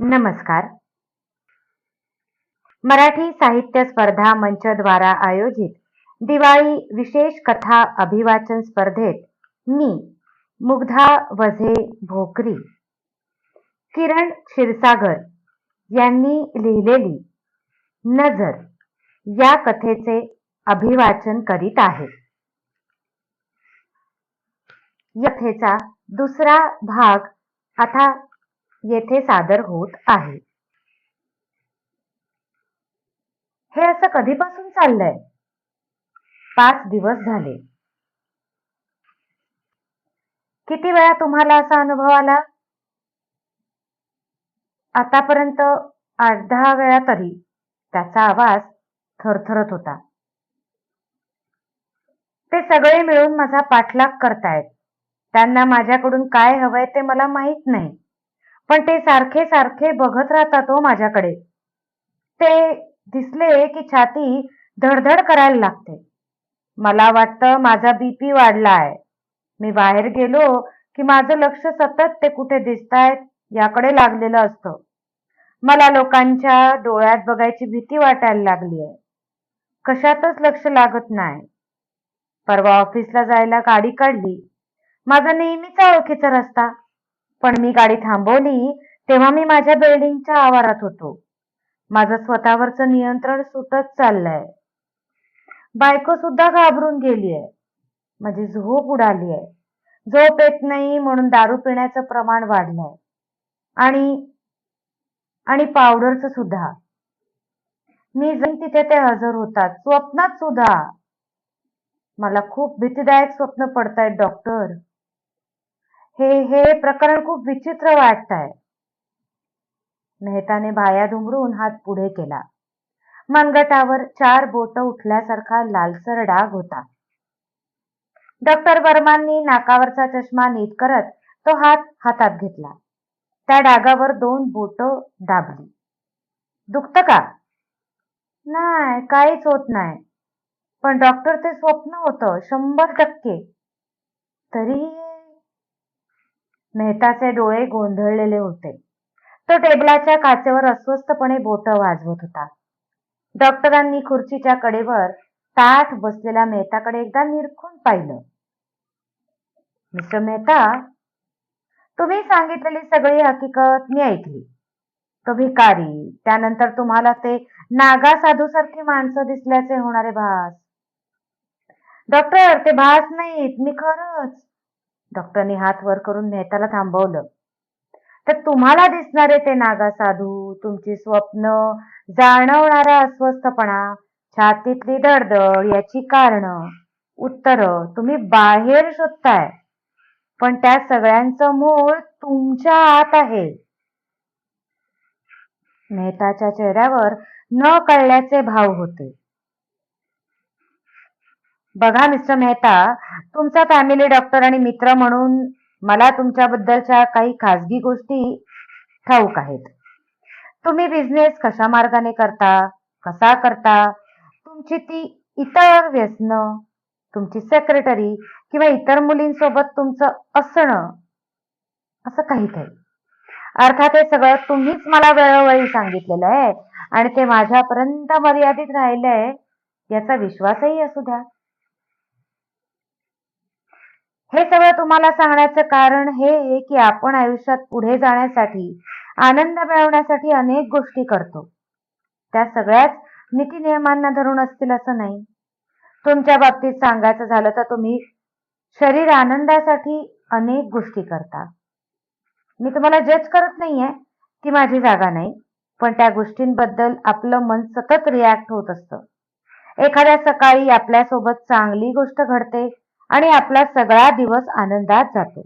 नमस्कार. मराठी साहित्य स्पर्धा मंचद्वारा आयोजित दिवाळी विशेष कथा अभिवाचन स्पर्धेत मी मुग्धा वझे भोकरी किरण क्षीरसागर यांनी लिहिलेली नजर या कथेचे अभिवाचन करीत आहे. यथेचा कथेचा दुसरा भाग आता येथे सादर होत आहे. हे असं कधीपासून चाललंय? पाच दिवस झाले. किती वेळा तुम्हाला असा अनुभव आला? आतापर्यंत आठ दहा वेळा तरी त्याचा आवाज थरथरत होता. ते सगळे मिळून माझा पाठलाग करतायत. त्यांना माझ्याकडून काय हवंय ते मला माहीत नाही. पण ते सारखे सारखे बघत राहतात हो माझ्याकडे. ते दिसले की छाती धडधड करायला लागते. मला वाटतं माझा बीपी वाढला आहे मी बाहेर गेलो की माझं लक्ष सतत ते कुठे दिसतायत याकडे लागलेलं असतं. मला लोकांच्या डोळ्यात बघायची भीती वाटायला लागली आहे कशातच लक्ष लागत नाही. परवा ऑफिसला जायला गाडी काढली. माझा नेहमीचा ओळखीचा रस्ता. पण मी गाडी थांबवली तेव्हा मी माझ्या बिल्डिंगच्या आवारात होतो. माझं स्वतःवरचं नियंत्रण सुटत चाललंय. बायको सुद्धा घाबरून गेलीय माझी झोप उडाली आहे. झोप येत नाही म्हणून दारू पिण्याचं प्रमाण वाढलंय. आणि आणि पावडरचं सुद्धा. मी जाईन तिथे ते हजर होतात. स्वप्नात सुद्धा. मला खूप भीतीदायक स्वप्न पडतायत डॉक्टर. हे हे प्रकरण खूप विचित्र वाटत आहे मेहताने भाया दुमरून हात पुढे केला. मनगटावर चार बोट उठल्यासारखा लालसर डाग होता. डॉक्टर वर्मांनी नाकावरचा चष्मा नीट करत तो हात हातात घेतला. त्या डागावर दोन बोट दाबली. दुखत का? नाही काहीच होत नाही. पण डॉक्टर ते स्वप्न होतं शंभर टक्के. तरी मेहताचे डोळे गोंधळलेले होते. तो टेबलाच्या काचेवर अस्वस्थपणे बोट वाजवत होता. डॉक्टरांनी खुर्चीच्या कडेवर ताठ बसलेल्या मेहताकडे एकदा निरखून पाहिलं. मिस्टर मेहता तुम्ही सांगितलेली सगळी हकीकत मी ऐकली. तो भिकारी त्यानंतर तुम्हाला ते नागा साधू सारखी माणसं दिसल्याचे होणारे भास. डॉक्टर ते भास नाहीत मी खरंच डॉक्टरनी हात वर करून मेहताला थांबवलं. तर तुम्हाला दिसणारे ते नागा साधू तुमची स्वप्न जाणवणारा अस्वस्थपणा छातीतली दडदड याची कारण. उत्तर तुम्ही बाहेर शोधताय पण त्या सगळ्यांचं मूळ तुमच्या आत आहे. मेहताच्या चेहऱ्यावर न कळल्याचे भाव होते. बघा मिस्टर मेहता तुमचा फॅमिली डॉक्टर आणि मित्र म्हणून मला तुमच्याबद्दलच्या काही खाजगी गोष्टी ठाऊक आहेत. तुम्ही बिझनेस कशा मार्गाने करता कसा करता? तुमची ती इतर व्यसन तुमची सेक्रेटरी किंवा इतर मुलींसोबत तुमचं असणं असं काही काही अर्थात हे सगळं तुम्हीच मला वेळोवेळी सांगितलेलं आहे आणि ते माझ्यापर्यंत मर्यादित राहिलंय याचा विश्वासही असू द्या. हे सगळं तुम्हाला सांगण्याचं कारण हे आहे की आपण आयुष्यात पुढे जाण्यासाठी आनंद मिळवण्यासाठी अनेक गोष्टी करतो. त्या सगळ्याच नीती नियमांना धरून असतील असं नाही. तुमच्या बाबतीत सांगायचं झालं तर तुम्ही शरीर आनंदासाठी अनेक गोष्टी करता. मी तुम्हाला जज करत नाहीये ती माझी जागा नाही पण त्या गोष्टींबद्दल आपलं मन सतत रिॲक्ट होत असतं. एखाद्या सकाळी आपल्यासोबत चांगली गोष्ट घडते आणि आपला सगळा दिवस आनंदात जातो.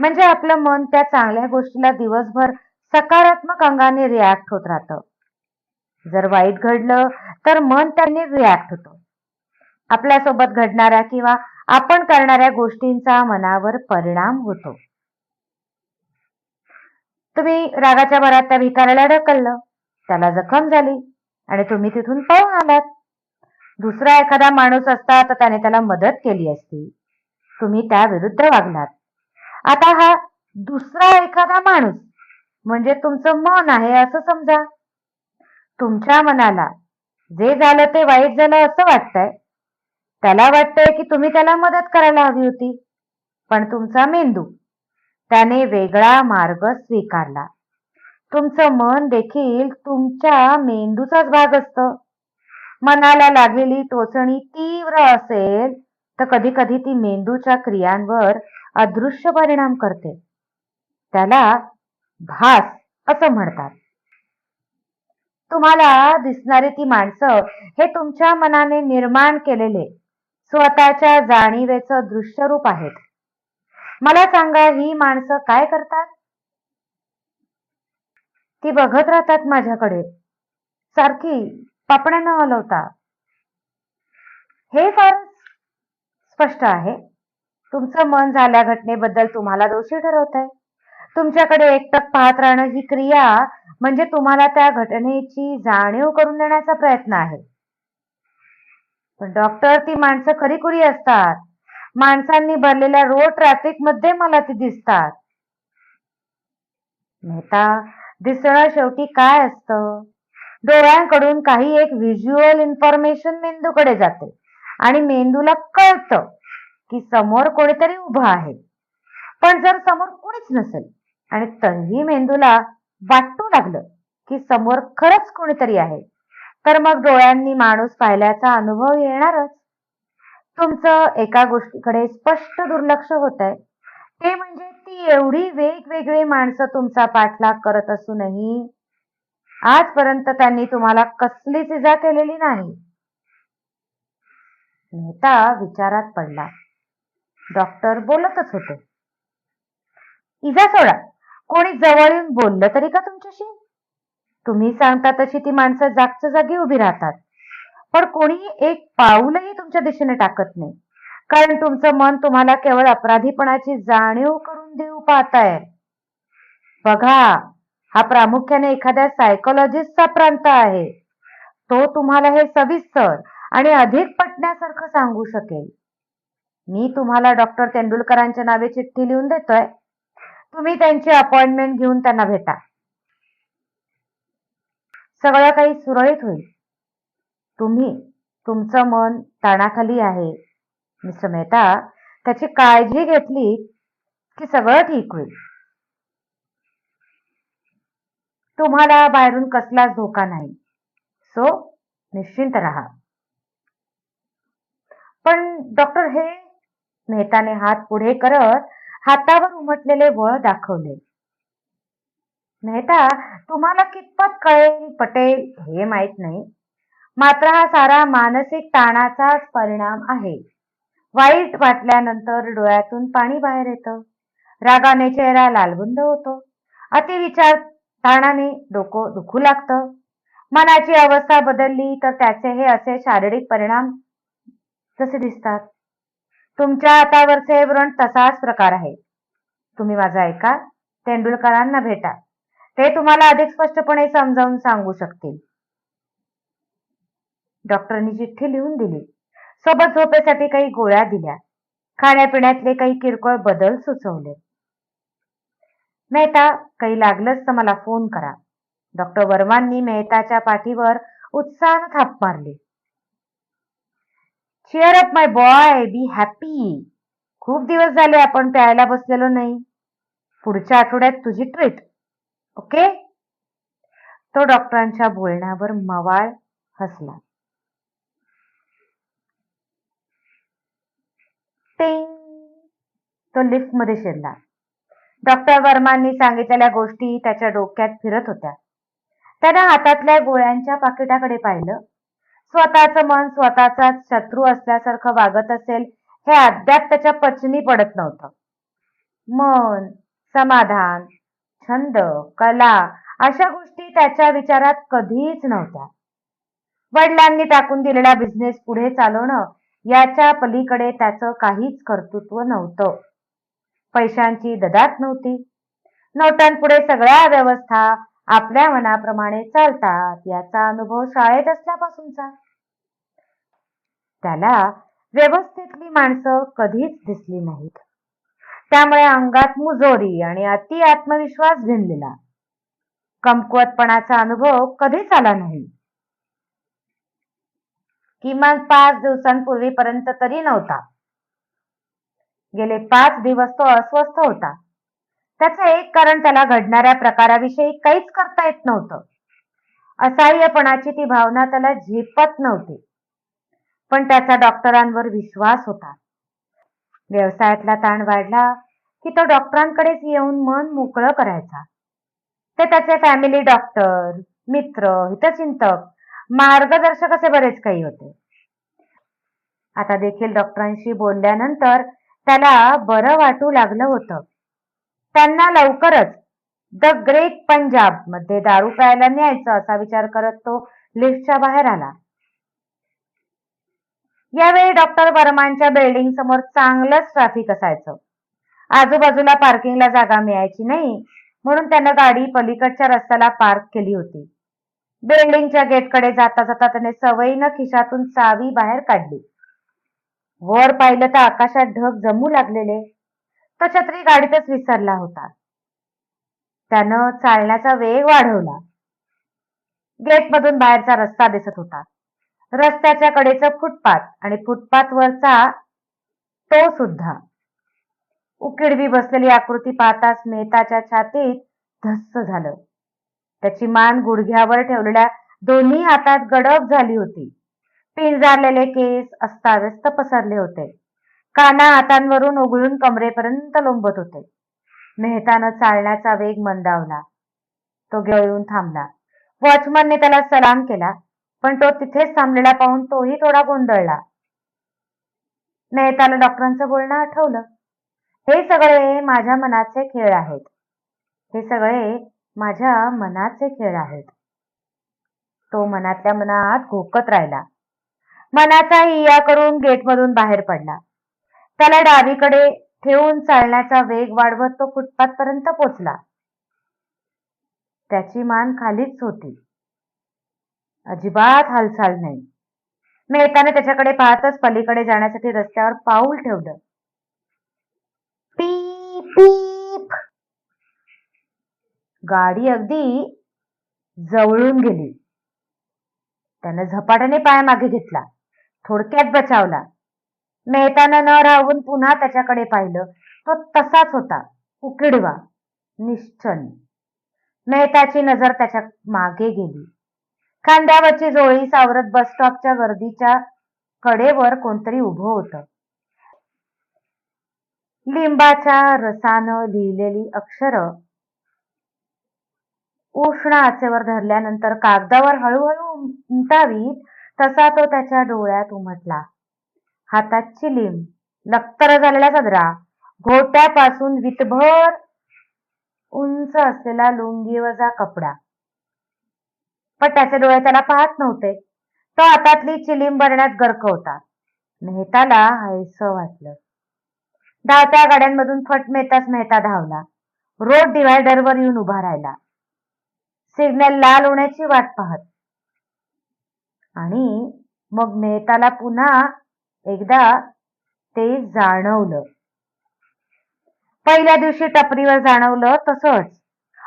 म्हणजे आपलं मन त्या चांगल्या गोष्टीला दिवसभर सकारात्मक अंगाने रिॲक्ट होत राहतं. जर वाईट घडलं तर मन त्याने रिॲक्ट होतं. आपल्यासोबत घडणाऱ्या किंवा आपण करणाऱ्या गोष्टींचा मनावर परिणाम होतो. तुम्ही रागाच्या भरात त्या भिकाऱ्याला ढकललं त्याला जखम झाली आणि तुम्ही तिथून पळून आलात. दुसरा एखादा माणूस असता तर त्याने त्याला मदत केली असती. तुम्ही त्या विरुद्ध वागलात. आता हा दुसरा एखादा माणूस म्हणजे तुमचं मन आहे असं समजा. तुमच्या मनाला जे झालं ते वाईट झालं असं वाटतंय. त्याला वाटतंय की तुम्ही त्याला मदत करायला हवी होती. पण तुमचा मेंदू त्याने वेगळा मार्ग स्वीकारला. तुमचं मन देखील तुमच्या मेंदूचाच भाग असतं. मनाला लागलेली टोचणी तीव्र असेल तर कधी कधी ती मेंदूच्या क्रियांवर अदृश्य परिणाम करते. त्याला भास असं म्हणतात. तुम्हाला दिसणारी ती माणसं हे तुमच्या मनाने निर्माण केलेले स्वतःच्या जाणीवेचं दृश्यरूप आहेत. मला सांगा ही माणसं काय करतात? ती बघत राहतात माझ्याकडे. सारखी पापण्या न हलवता. हे फार स्पष्ट आहे. तुमचं मन झाल्या घटनेबद्दल तुम्हाला दोषी ठरवत आहे. तुमच्याकडे एकटक पाहत राहणं ही क्रिया म्हणजे तुम्हाला त्या घटनेची जाणीव करून देण्याचा प्रयत्न आहे. पण डॉक्टर ती माणसं खरीखुरी असतात. माणसांनी भरलेल्या रोड ट्रॅफिकमध्ये मला ती दिसतात. मेहता दिसणं शेवटी काय असतं? डोळ्यांकडून काही एक व्हिज्युअल इन्फॉर्मेशन मेंदूकडे जाते. आणि मेंदूला कळतं की समोर कोणीतरी उभं आहे. पण जर समोर कोणीच नसेल आणि तरीही मेंदूला वाटू लागलं की समोर खरंच कोणीतरी आहे तर मग डोळ्यांनी माणूस पाहिल्याचा अनुभव येणारच. तुमचं एका गोष्टीकडे स्पष्ट दुर्लक्ष होत आहे ते म्हणजे ती एवढी वेगवेगळी माणसं तुमचा पाठलाग करत असूनही आजपर्यंत त्यांनी तुम्हाला कसलीच इजा केलेली नाही. मेहता विचारात पडला. डॉक्टर बोलतच होते. इजा सोडा. कोणी जवळ येऊन बोललं तरी का तुमच्याशी? तुम्ही सांगता तशी ती माणसं जागच्या जागी उभी राहतात. पण कोणी एक पाऊलही तुमच्या दिशेने टाकत नाही. कारण तुमचं मन तुम्हाला केवळ अपराधीपणाची जाणीव करून देऊ पाहताय. बघा हा प्रामुख्याने एखाद्या सायकोलॉजिस्टचा प्रांत आहे. तो तुम्हाला हे सविस्तर आणि अधिक पटण्यासारखं सांगू शकेल. मी तुम्हाला डॉक्टर तेंडुलकरांच्या नावे चिठ्ठी लिहून देतोय. तुम्ही त्यांची अपॉइंटमेंट घेऊन त्यांना भेटा. सगळं काही सुरळीत होईल. तुम्ही तुमचं मन ताणाखाली आहे. मिस्टर मेहता त्याची काळजी घेतली की सगळं ठीक होईल. तुम्हाला बाहेरून कसलाच धोका नाही. सो निश्चिंत राहा. पण डॉक्टर हे मेहताने हात पुढे करत हातावर उमटलेले वळ दाखवले. मेहता तुम्हाला कितपत कळेल पटेल हे माहीत नाही. मात्र हा सारा मानसिक ताणाचाच परिणाम आहे. वाईट वाटल्यानंतर डोळ्यातून पाणी बाहेर येतं. रागाने चेहरा लालबुंद होतो. अतिविचार कारणाने डोकं दुखू लागतं. मनाची अवस्था बदलली तर त्याचे हे असे शारीरिक परिणाम जसे दिसतात. तुमच्या हातावरचे व्रण तसाच प्रकार आहे तुम्ही माझा ऐका तेंडुलकरांना भेटा. ते तुम्हाला अधिक स्पष्टपणे समजावून सांगू शकतील. डॉक्टरांनी चिठ्ठी लिहून दिली. सोबत झोपेसाठी काही गोळ्या दिल्या. खाण्यापिण्यातले काही किरकोळ बदल सुचवले. मेहता काही लागलंच तर मला फोन करा. डॉक्टर वर्मांनी मेहताच्या पाठीवर उत्साहानं थाप मारली. Cheer up my boy be happy खूप दिवस झाले आपण प्यायला बसलेलो नाही. पुढच्या आठवड्यात तुझी ट्रीट ओके तो डॉक्टरांच्या बोलण्यावर मवाळ हसला. टिंग तो लिफ्टमध्ये शिरला. डॉक्टर वर्मांनी सांगितलेल्या गोष्टी त्याच्या डोक्यात फिरत होत्या. त्याने हातातल्या गोळ्यांच्या पाकिटाकडे पाहिलं. स्वतःचं मन स्वतःचाच शत्रू असल्यासारखं वागत असेल हे अद्याप त्याच्या पचनी पडत नव्हतं. मन समाधान छंद कला अशा गोष्टी त्याच्या विचारात कधीच नव्हत्या. वडिलांनी टाकून दिलेला बिझनेस पुढे चालवणं याच्या पलीकडे त्याचं काहीच कर्तृत्व नव्हतं. पैशांची ददात नव्हती. नोटांपुढे सगळ्या व्यवस्था आपल्या मनाप्रमाणे चालतात याचा अनुभव शाळेत असल्यापासूनचा. त्याला व्यवस्थेतली माणसं कधीच दिसली नाहीत. त्यामुळे अंगात मुजोरी आणि अति आत्मविश्वास भिनलेला. कमकुवतपणाचा अनुभव कधीच आला नाही. किमान पाच दिवसांपूर्वीपर्यंत तरी नव्हता. गेले पाच दिवस तो अस्वस्थ होता. त्याचं एक कारण त्याला घडणाऱ्या प्रकाराविषयी काहीच करता येत नव्हतं. असहाय्यपणाची ती भावना त्याला झेपत नव्हती. पण त्याचा डॉक्टरांवर विश्वास होता. व्यवसायातला ताण वाढला की तो डॉक्टरांकडेच येऊन मन मोकळं करायचा. ते त्याचे फॅमिली डॉक्टर मित्र हितचिंतक मार्गदर्शक असे बरेच काही होते. आता देखील डॉक्टरांशी बोलल्यानंतर त्याला बरं वाटू लागलं होतं. त्यांना लवकरच द ग्रेट पंजाबमध्ये दारू प्यायला न्यायचं असा विचार करत तो लिफ्टच्या बाहेर आला. यावेळी डॉक्टर वर्मांच्या बिल्डिंग समोर चांगलंच ट्रॅफिक असायचं. आजूबाजूला पार्किंगला जागा मिळायची नाही म्हणून त्यानं गाडी पलीकडच्या रस्त्याला पार्क केली होती. बिल्डिंगच्या गेटकडे जाता जाता त्याने सवयीनं खिशातून चावी बाहेर काढली. वर पाहिलं तर आकाशात ढग जमू लागलेले. तो छत्री गाडीतच विसरला होता. त्यानं चालण्याचा वेग वाढवला. गेटमधून बाहेरचा रस्ता दिसत होता. रस्त्याच्या कडेच फुटपाथ आणि फुटपाथ वरचा तो सुद्धा. उकिडवी बसलेली आकृती पाहताच मेहताच्या छातीत धस्स झालं. त्याची मान गुडघ्यावर ठेवलेल्या दोन्ही हातात गडप झाली होती. पिंजारलेले केस अस्ताव्यस्त पसरले होते. काना हातांवरून उघडून कमरेपर्यंत लोंबत होते. मेहतानं चालण्याचा वेग मंदावला. तो गळून थांबला. वॉचमनने त्याला सलाम केला पण तो तिथेच थांबलेला पाहून तोही थोडा गोंधळला. मेहताला डॉक्टरांचं बोलणं आठवलं. हे सगळे माझ्या मनाचे खेळ आहेत. हे सगळे माझ्या मनाचे खेळ आहेत. तो मनातल्या मनात घोकत राहिला. मनाचा हिया करून गेटमधून बाहेर पडला. त्याला डावीकडे ठेवून चालण्याचा वेग वाढवत तो फुटपाथ पर्यंत पोचला. त्याची मान खालीच होती. अजिबात हालचाल नाही. मेहताने त्याच्याकडे पाहतच पलीकडे जाण्यासाठी रस्त्यावर पाऊल ठेवलं. पीप पीप. गाडी अगदी जवळून गेली. त्यानं झपाट्याने पाय मागे घेतला. थोडक्यात बचावला. मेहतानं न राहून पुन्हा त्याच्याकडे पाहिलं तो तसाच होता उकिडवा निश्चल मेहताची नजर त्याच्यामागे गेली. खांद्यावरची जोळी सावरत बस स्टॉपच्या गर्दीच्या कडेवर कोणतरी उभं होतं. लिंबाच्या रसानं लिहिलेली अक्षर उष्ण आचेवर धरल्यानंतर कागदावर हळूहळू उमटावीत तसा तो त्याच्या डोळ्यात उमटला. हातात चिलीम लक्तर झालेला सदरा घोट्यापासून वितभर उंच असलेला लुंगीवजा कपडा. पण त्याचे डोळे त्याला पाहत नव्हते. तो हातातली चिलीम भरण्यात गर्क होता. मेहताला हायसं वाटलं. धावत्या गाड्यांमधून फट मेहताच मेहता धावला. रोड डिव्हायडरवर येऊन उभा राहिला. सिग्नल लाल होण्याची वाट पाहत. आणि मग मेहताला पुन्हा एकदा ते जाणवलं. पहिल्या दिवशी टपरीवर जाणवलं तसंच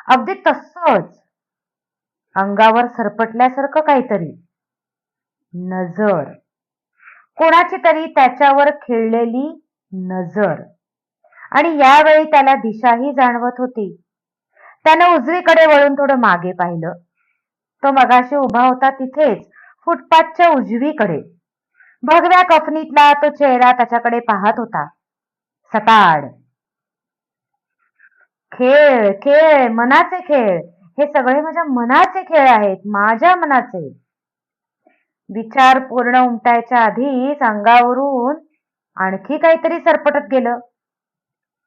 अगदी तसंच अंगावर सरपटल्यासारखं काहीतरी. नजर. कोणाची तरी त्याच्यावर खेळलेली नजर. आणि यावेळी त्याला दिशाही जाणवत होती. त्यानं उजवीकडे वळून थोडं मागे पाहिलं. तो मगाशी उभा होता तिथेच फुटपाथच्या उजवीकडे. भगव्या कफनीतला तो चेहरा त्याच्याकडे पाहत होता. सताड. खेळ खेळ मनाचे खेळ. हे सगळे माझ्या मनाचे खेळ आहेत माझ्या मनाचे. विचार पूर्ण उमटायच्या आधीच अंगावरून आणखी काहीतरी सरपटत गेलं.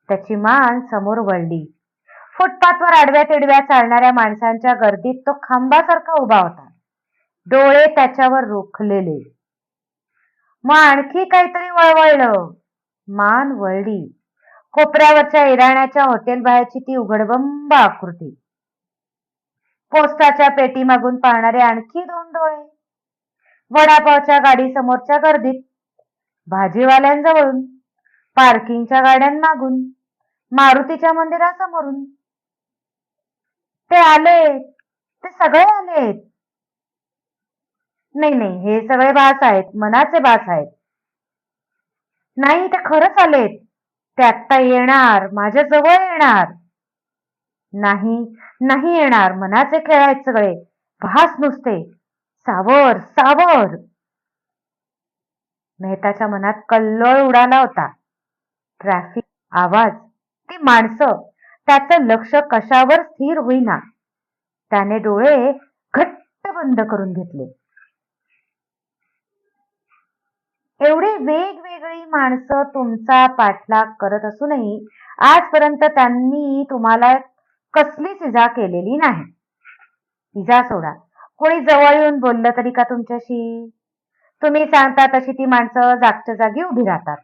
त्याची मान समोर वळली. फुटपाथवर आडव्या तिडव्या चालणाऱ्या माणसांच्या गर्दीत तो खांबासारखा उभा होता. डोळे त्याच्यावर रोखलेले. मग आणखी काहीतरी वळवळलं. मान वळली. कोपऱ्यावरच्या इराण्याच्या हॉटेल बाहेरची ती उघडबंब आकृती. पोस्टाच्या पेटी मागून पाहणारे आणखी दोन डोळे. वडापावच्या गाडी समोरच्या गर्दीत. भाजीवाल्यांजवळून. पार्किंगच्या गाड्यांमागून. मारुतीच्या मंदिरासमोरून. ते आले ते सगळे आलेत. नाही नाही हे सगळे भास आहेत मनाचे भास आहेत. नाही ते खरंच आलेत. ते आत्ता येणार माझ्या जवळ येणार. नाही नाही येणार मनाचे खेळ आहेत सगळे. भास नुसते. सावर सावर. मेहताच्या मनात कल्लोळ उडाला होता. ट्रॅफिक आवाज ती माणसं त्याचं लक्ष कशावर स्थिर होईना. त्याने डोळे घट्ट बंद करून घेतले. एवढी वेगवेगळी माणसं तुमचा पाठलाग करत असूनही आजपर्यंत त्यांनी तुम्हाला कसलीच इजा केलेली नाही. इजा सोडा. कोणी जवळ येऊन बोललं तरी का तुमच्याशी? तुम्ही सांगता तशी ती माणसं जागच्या जागी उभी राहतात.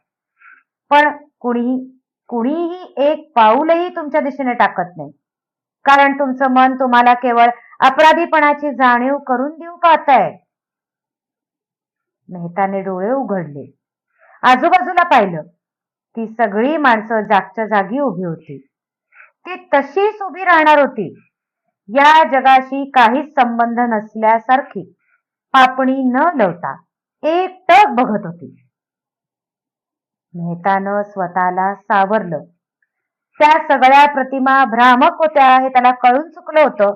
पण कुणी कुणीही एक पाऊलही तुमच्या दिशेने टाकत नाही. कारण तुमचं मन तुम्हाला केवळ अपराधीपणाची जाणीव करून देऊ पाहत आहे? मेहताने डोळे उघडले. आजूबाजूला पाहिलं ती सगळी माणसं जागच्या जागी उभी होती. ती तशीच उभी राहणार होती. या जगाशी काहीच संबंध नसल्यासारखी पापणी न लवता एकटक बघत होती. मेहतानं स्वतःला सावरलं. त्या सगळ्या प्रतिमा भ्रामक होत्या हे त्याला कळून चुकलं होतं.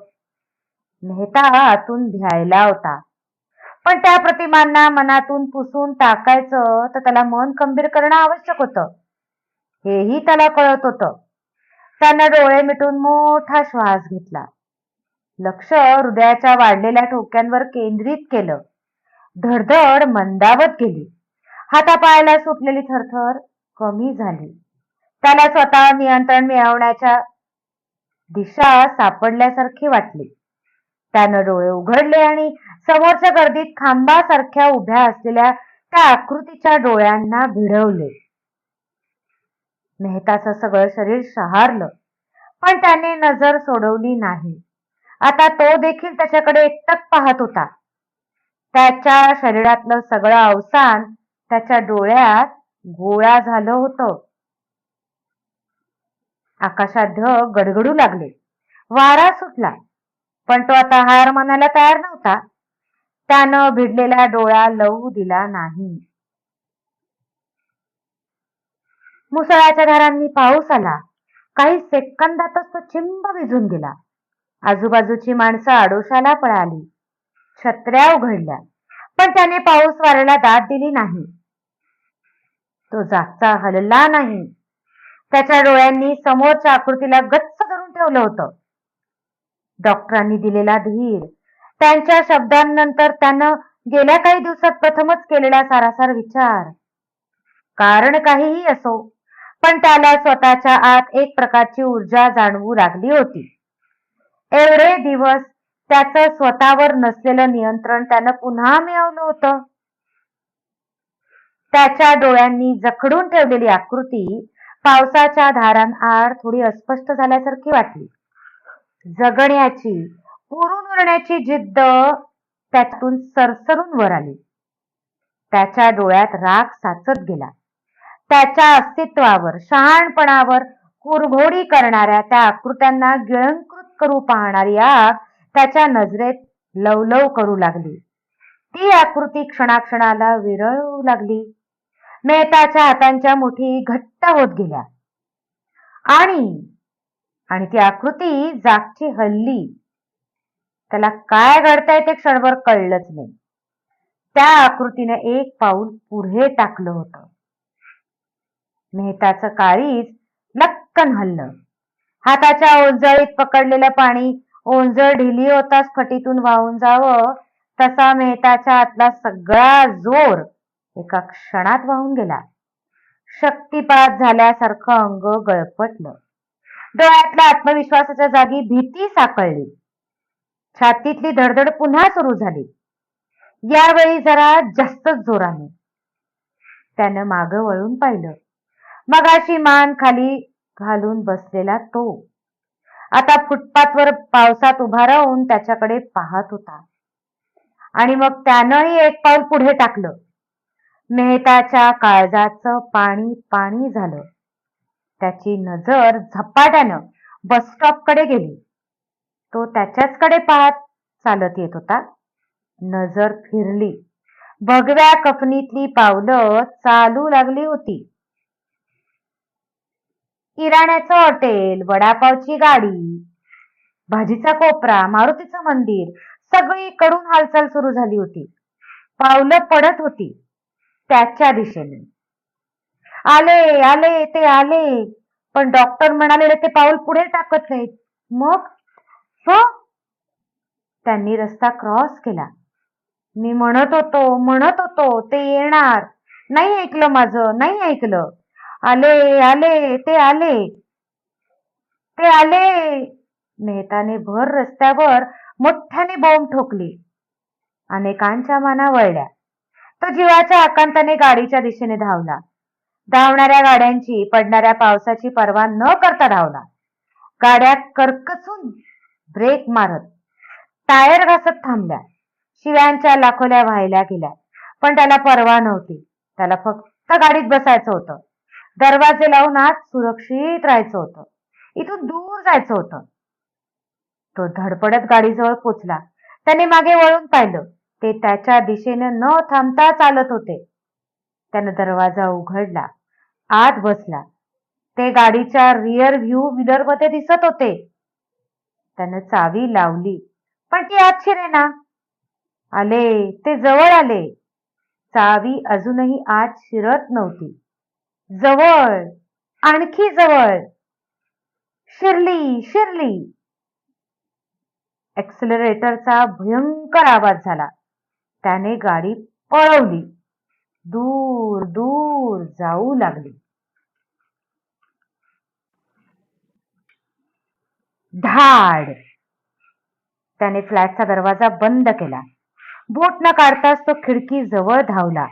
मेहता आतून भ्यायला होता. पण त्या प्रतिमांना मनातून पुसून टाकायचं तर त्याला मन खंबीर करणं आवश्यक होतं. हेही त्याला कळत होतं. त्यानं डोळे मिटून मोठा श्वास घेतला. लक्ष हृदयाच्या वाढलेल्या ठोक्यांवर केंद्रित केलं. धडधड मंदावत गेली. हातापायाला सुटलेली थरथर कमी झाली. त्याला स्वतः नियंत्रण मिळवण्याच्या दिशा सापडल्यासारखी वाटली. त्यानं डोळे उघडले आणि समोरच्या गर्दीत खांबासारख्या उभ्या असलेल्या त्या आकृतीच्या डोळ्यांना भिडवले. मेहताचं सगळं शरीर शहारलं पण त्याने नजर सोडवली नाही. आता तो देखील त्याच्याकडे एकटक पाहत होता. त्याच्या शरीरातलं सगळं अवसान त्याच्या डोळ्यात गोळा झालं होतं. आकाशात ढग गडगडू लागले. वारा सुटला पण तो आता हार मानायला तयार नव्हता. त्यानं भिडलेला डोळा लवू दिला नाही. मुसळाच्या धारांनी पाऊस आला. काही सेकंदातच तो चिंब विझून गेला. आजूबाजूची माणसं आडोशाला पळाली. छत्र्या उघडल्या. पण त्याने पाऊस वाऱ्याला दाद दिली नाही. तो जागचा हलला नाही. त्याच्या डोळ्यांनी समोरच्या आकृतीला गच्च धरून ठेवलं होतं. डॉक्टरांनी दिलेला धीर त्यांच्या शब्दांनंतर त्यानं गेल्या काही दिवसात प्रथमच केलेला सारासार विचार. कारण काहीही असो पण त्याला स्वतःच्या आत एक प्रकारची ऊर्जा जाणवू लागली होती. एवढे दिवस त्याचं स्वतःवर नसलेलं नियंत्रण त्यानं पुन्हा मिळवलं होतं. त्याच्या डोळ्यांनी जखडून ठेवलेली आकृती पावसाच्या धारांआड थोडी अस्पष्ट झाल्यासारखी वाटली. जगण्याची पुरून उरण्याची जिद्द त्यातून सरसरून वर आली. त्याच्या डोळ्यात राग साचत गेला. त्याच्या अस्तित्वावर शहाणपणावर कुरघोडी करणाऱ्या त्या आकृत्यांना गिळंकृत करू पाहणारी आग त्याच्या नजरेत लवलव करू लागली. ती आकृती क्षणाक्षणाला विरळू लागली. मेहताच्या हातांच्या मुठी घट्ट होत गेल्या. आणि आणि ती आकृती जागची हल्ली. त्याला काय घडतंय ते क्षणभर कळलंच नाही. त्या आकृतीने एक पाऊल पुढे टाकलं होतं. मेहताचं काळीज लक्कन हल्लं. हाताच्या ओंजळीत पकडलेलं पाणी ओंजळ ढिली होताच फटीतून वाहून जावं. तसा मेहताच्या आतला सगळा जोर एका क्षणात वाहून गेला. शक्तिपात झाल्यासारखं अंग गळपटलं. डोळ्यातल्या आत्मविश्वासाच्या जागी भीती साकळली. छातीतली धडधड पुन्हा सुरू झाली. यावेळी जरा जास्तच जोराने त्यानं मागं वळून पाहिलं. मगाशी मान खाली घालून बसलेला तो. आता फुटपाथवर पावसात उभा राहून त्याच्याकडे पाहत होता. आणि मग त्यानंही एक पाऊल पुढे टाकलं. मेहताच्या काळजाचं पाणी पाणी झालं. त्याची नजर झपाट्यानं बस स्टॉपकडे गेली. तो त्याच्याचकडे पाहत चालत येत होता. नजर फिरली. भगव्या कफनीतली पावलं चालू लागली होती. किराण्याचं हॉटेल वडापावची गाडी भाजीचा कोपरा मारुतीचं मंदिर सगळीकडून हालचाल सुरू झाली होती. पावलं पडत होती. त्याच्या दिशेने. आले आले ते आले. पण डॉक्टर म्हणाले ते पाऊल पुढे टाकत नाहीत. मग? हो? त्यांनी रस्ता क्रॉस केला. मी म्हणत होतो म्हणत होतो ते येणार. नाही ऐकलं माझं नाही ऐकलं. आले आले ते आले. ते आले. मेहताने भर रस्त्यावर मोठ्याने बॉम्ब ठोकली. अनेकांच्या माना वळल्या. तो जीवाच्या आकांताने गाडीच्या दिशेने धावला. धावणाऱ्या गाड्यांची पडणाऱ्या पावसाची पर्वा न करता धावला. गाड्या करकचून ब्रेक मारत. टायर घासत थांबल्या. शिव्यांच्या लाखोल्या व्हायला गेल्या. पण त्याला परवा नव्हती. त्याला फक्त गाडीत बसायचं होतं. दरवाजे लावून आत सुरक्षित राहायचं होतं. इथून दूर जायचं होतं. तो धडपडत गाडीजवळ पोचला. त्याने मागे वळून पाहिलं. ते त्याच्या दिशेने न थांबता चालत होते. त्यानं दरवाजा उघडला. आत बसला. ते गाडीच्या रिअर व्ह्यू व्हीलरमध्ये दिसत होते. त्यानं चावी लावली. पण ती आत शिरेना आले. ते जवळ आले. चावी अजूनही आत शिरत नव्हती. जवळ. आणखी जवळ. शिरली शिरली. एक्सलरेटरचा भयंकर आवाज झाला. त्याने गाडी पळवली. दूर दूर जाऊ लागली. धाड. त्याने फ्लॅटचा दरवाजा बंद केला. बोट न काढताच तो खिडकी जवळ धावला.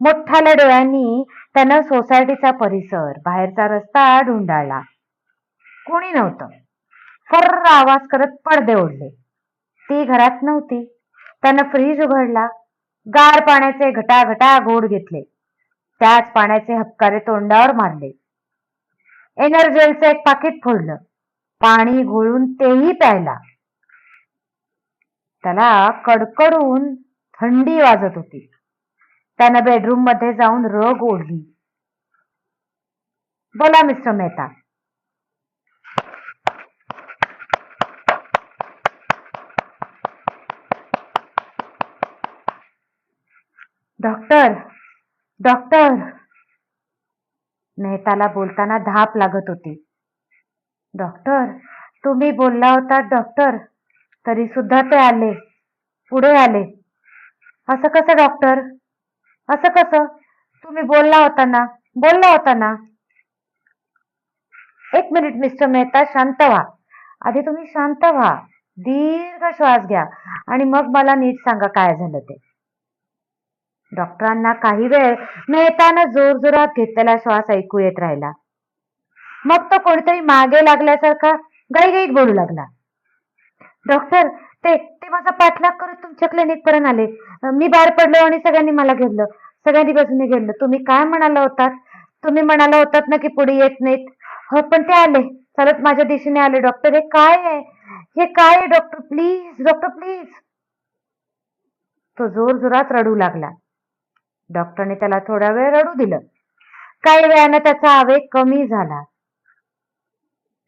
मोठ्याल्या डोळ्यांनी त्यानं सोसायटीचा परिसर बाहेरचा रस्ता ढुंडाळला कोणी नव्हतं. फर्र आवाज करत पडदे ओढले. ती घरात नव्हती. त्यानं फ्रीज उघडला. गार पाण्याचे घटाघटा घोड घेतले. त्याच पाण्याचे हपकारे तोंडावर मारले. एनर्जेलचं एक पाकिट फोडलं. पाणी घोळून तेही प्यायला. त्याला कडकडून थंडी वाजत होती. त्यानं बेडरूममध्ये जाऊन रग ओढली. बोला मिस्टर मेहता. Doctor doctor. मेहताला बोलताना धाप लागत होती. डॉक्टर तुम्ही बोलला होता डॉक्टर तरी सुद्धा ते आले पुढे आले. असं कसं डॉक्टर? असं कसं? तुम्ही बोलला होता ना? बोलला होता ना? एक मिनिट मिस्टर मेहता शांत व्हा. आधी तुम्ही शांत व्हा. दीर्घ श्वास घ्या. आणि मग मला नीट सांगा काय झालं ते. डॉक्टरांना काही वेळ मेहतानं जोरजोरात घेतलेला श्वास ऐकू येत राहिला. मग तो कोणीतरी मागे लागल्यासारखा गाईगाईत बोलू लागला. डॉक्टर ते ते माझा पाठलाग करत तुमच्या क्लिनिक पर्यंत आले. मी बाहेर पडलो आणि सगळ्यांनी मला घेतलं सगळ्यांनी बाजूने घेतलं तुम्ही काय म्हणाला होतात? तुम्ही म्हणाला होतात ना की पुढे येत नाहीत. हो पण ते आले. चालत माझ्या दिशेने आले. डॉक्टर हे काय आहे? हे काय आहे डॉक्टर प्लीज डॉक्टर प्लीज तो जोर जोरात रडू लागला. डॉक्टरने त्याला थोडा वेळ रडू दिलं. काही वेळानं त्याचा आवेग कमी झाला.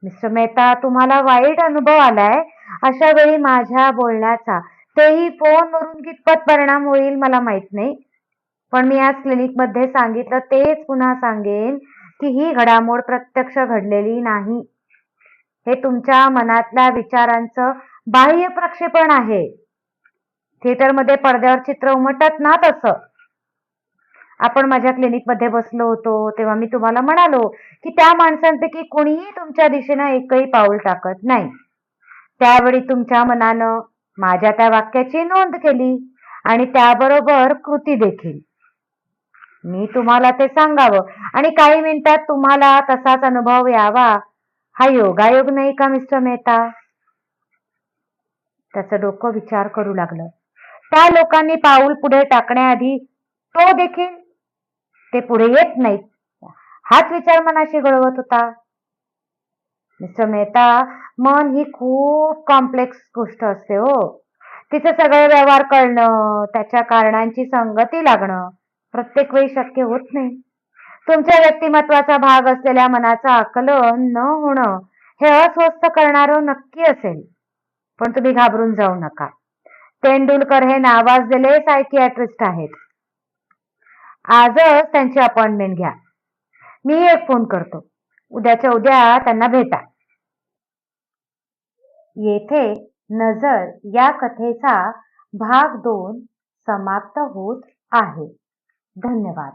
मिस्टर मेहता तुम्हाला वाईट अनुभव आलाय? अशा वेळी माझ्या बोलण्याचा तेही फोनवरून कितपत परिणाम होईल मला माहीत नाही. पण मी आज क्लिनिकमध्ये सांगितलं तेच पुन्हा सांगेन की ही घडामोड प्रत्यक्ष घडलेली नाही. हे तुमच्या मनातल्या विचारांचं बाह्य प्रक्षेपण आहे. थिएटरमध्ये पडद्यावर चित्र उमटत ना तसं आपण माझ्या क्लिनिकमध्ये बसलो होतो तेव्हा मी तुम्हाला म्हणालो की त्या माणसांपैकी कोणीही तुमच्या दिशेनं एकही पाऊल टाकत नाही. त्यावेळी तुमच्या मनानं माझ्या त्या वाक्याची नोंद केली आणि त्याबरोबर कृती देखील. मी तुम्हाला ते सांगावं आणि काही मिनिटात तुम्हाला तसाच अनुभव यावा. हा योगायोग नाही का मिस्टर मेहता? त्याचं डोकं विचार करू लागलं. त्या लोकांनी पाऊल पुढे टाकण्याआधी तो देखील ते पुढे येत नाहीत. हाच विचार मनाशी घडवत होता. मिस्टर मेहता मन ही खूप कॉम्प्लेक्स गोष्ट असते हो. तिचे सगळे व्यवहार कळणं त्याच्या कारणांची संगती लागणं प्रत्येक वेळी शक्य होत नाही. तुमच्या व्यक्तिमत्वाचा भाग असलेल्या मनाचं आकलन न होणं हे अस्वस्थ करणार नक्की असेल. पण तुम्ही घाबरून जाऊ नका. तेंडुलकर हे नावाजलेले सायकियाट्रिस्ट आहेत. आजच त्यांची अपॉइंटमेंट घ्या. मी एक फोन करतो. उद्याच्या उद्या त्यांना भेटा. येथे नजर या कथेचा भाग दोन समाप्त होत आहे. धन्यवाद.